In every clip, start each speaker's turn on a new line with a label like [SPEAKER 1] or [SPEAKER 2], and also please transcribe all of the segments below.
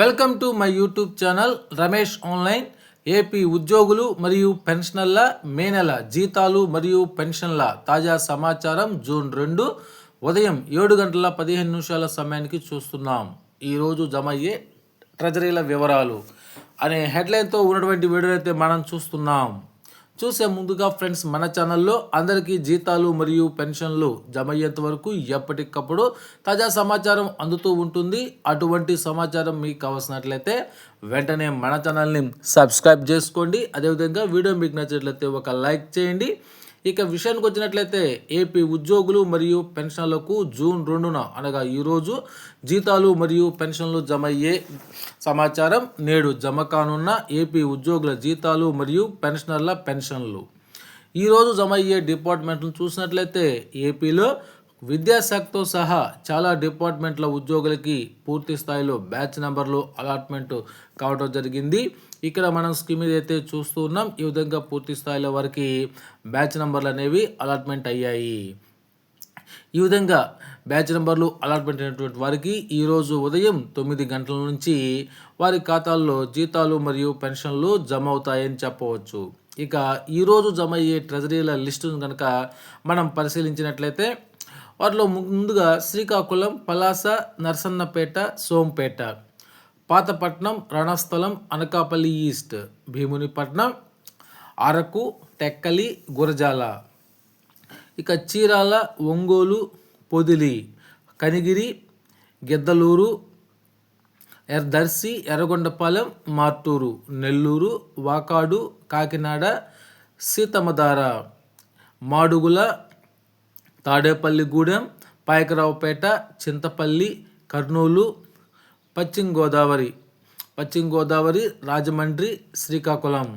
[SPEAKER 1] Welcome to my YouTube channel Ramesh online. AP ఉద్యోగులు మరియు పెన్షనర్ల మే నెల జీతాలు మరియు పెన్షన్ల తాజా సమాచారం జూన్ రెండు. ఉదయం ఏడు గంటల పదిహేను నిమిషాల సమయానికి చూస్తున్నాం. ఈరోజు జమ అయ్యే ట్రెజరీల వివరాలు. అనే హెడ్లైన్తో ఉన్నటువంటి వీడియో అయితే మనం చూస్తున్నాం. చూసే ముందుగా ఫ్రెండ్స్ మన ఛానల్లో అందరికీ జీతాలు మరియు పెన్షన్లు జమ అయ్యేంత వరకు ఎప్పటికప్పుడు తాజా సమాచారం అందుతూ ఉంటుంది. అటువంటి సమాచారం మీకు కావాల్సినట్లయితే వెంటనే మన ఛానల్ని సబ్స్క్రైబ్ చేసుకోండి. అదేవిధంగా వీడియో మీకు నచ్చినట్లయితే ఒక లైక్ చేయండి. ఇక విషయానికి వచ్చినట్లయితే ఏపీ ఉద్యోగులు మరియు పెన్షన్లకు జూన్ రెండున అనగా ఈరోజు జీతాలు మరియు పెన్షన్లు జమ అయ్యే సమాచారం నేడు జమ కానున్న ఏపీ ఉద్యోగుల జీతాలు మరియు పెన్షనర్ల పెన్షన్లు. ఈరోజు జమ అయ్యే డిపార్ట్మెంట్లు చూసినట్లయితే ఏపీలో విద్యాశాఖతో సహా చాలా డిపార్ట్మెంట్ల ఉద్యోగులకి పూర్తి స్థాయిలో బ్యాచ్ నెంబర్లు అలాట్మెంట్ కావడం జరిగింది. ఇక్కడ మనం స్కీమ్ అయితే చూస్తూ ఉన్నాం. ఈ విధంగా పూర్తి స్థాయిలో వారికి బ్యాచ్ నెంబర్లు అనేవి అలాట్మెంట్ అయ్యాయి. ఈ విధంగా బ్యాచ్ నెంబర్లు అలాట్మెంట్ అయినటువంటి వారికి ఈరోజు ఉదయం తొమ్మిది గంటల నుంచి వారి ఖాతాల్లో జీతాలు మరియు పెన్షన్లు జమ అవుతాయని చెప్పవచ్చు. ఇక ఈరోజు జమ అయ్యే ట్రెజరీల లిస్టును కనుక మనం పరిశీలించినట్లయితే వాటిలో ముందుగా శ్రీకాకుళం పలాస నర్సన్నపేట సోంపేట పాతపట్నం రణస్థలం అనకాపల్లి ఈస్ట్ భీమునిపట్నం అరకు టెక్కలి గురజాల. ఇక చీరాల ఒంగోలు పొదిలి కనిగిరి గిద్దలూరు దర్శి ఎర్రగొండపాలెం మార్టూరు నెల్లూరు వాకాడు కాకినాడ సీతమదార మాడుగుల తాడేపల్లిగూడెం పాయకరావుపేట చింతపల్లి కర్నూలు పశ్చిమ గోదావరి పశ్చిమ గోదావరి రాజమండ్రి శ్రీకాకుళం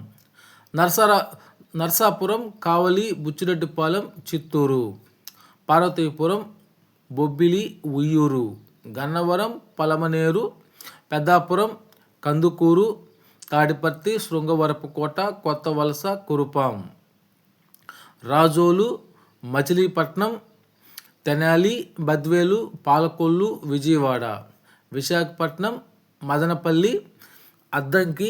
[SPEAKER 1] నర్సరా నర్సాపురం కావలి బుచ్చిరెడ్డిపాలెం చిత్తూరు పార్వతీపురం బొబ్బిలి ఉయ్యూరు గన్నవరం పలమనేరు పెద్దాపురం కందుకూరు తాడిపర్తి శృంగవరపుకోట కొత్త వలస కురుపాం రాజోలు మచిలీపట్నం తెనాలి బద్వేలు పాలకొల్లు విజయవాడ విశాఖపట్నం మదనపల్లి అద్దంకి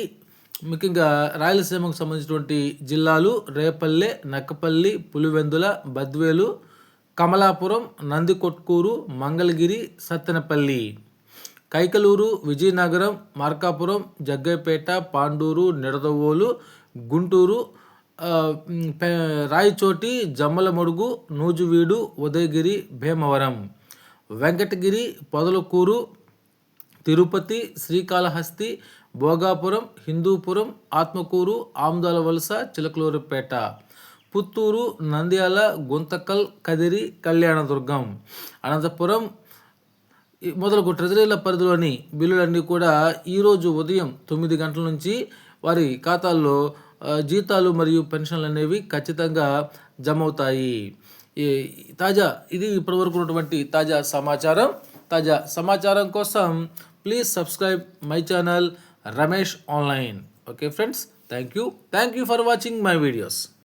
[SPEAKER 1] ముఖ్యంగా రాయలసీమకు సంబంధించినటువంటి జిల్లాలు రేపల్లె నక్కపల్లి పులివెందుల బద్వేలు కమలాపురం నందికొట్కూరు మంగళగిరి సత్తెనపల్లి. కైకలూరు విజయనగరం మార్కాపురం జగ్గైపేట పాండూరు నిడదవోలు గుంటూరు రాయచోటి జమ్మలమడుగు నూజువీడు ఉదయగిరి భీమవరం. వెంకటగిరి పొదలకూరు తిరుపతి శ్రీకాళహస్తి భోగాపురం హిందూపురం ఆత్మకూరు ఆమ్దాల వలస చిలకలూరుపేట. పుత్తూరు నంద్యాల గుంతకల్ కదిరి కళ్యాణదుర్గం. అనంతపురం మొదలగు ట్రెజరీల పరిధిలోని బిల్లులన్నీ కూడా ఈరోజు ఉదయం తొమ్మిది గంటల నుంచి వారి ఖాతాల్లో జీతాలు మరియు పెన్షన్లు అనేవి ఖచ్చితంగా జమ అవుతాయి తాజా ఇది ఇప్పటివరకు ఉన్నటువంటి తాజా సమాచారం. తాజా సమాచారం కోసం please subscribe my channel Ramesh online okay friends thank you thank you for watching my videos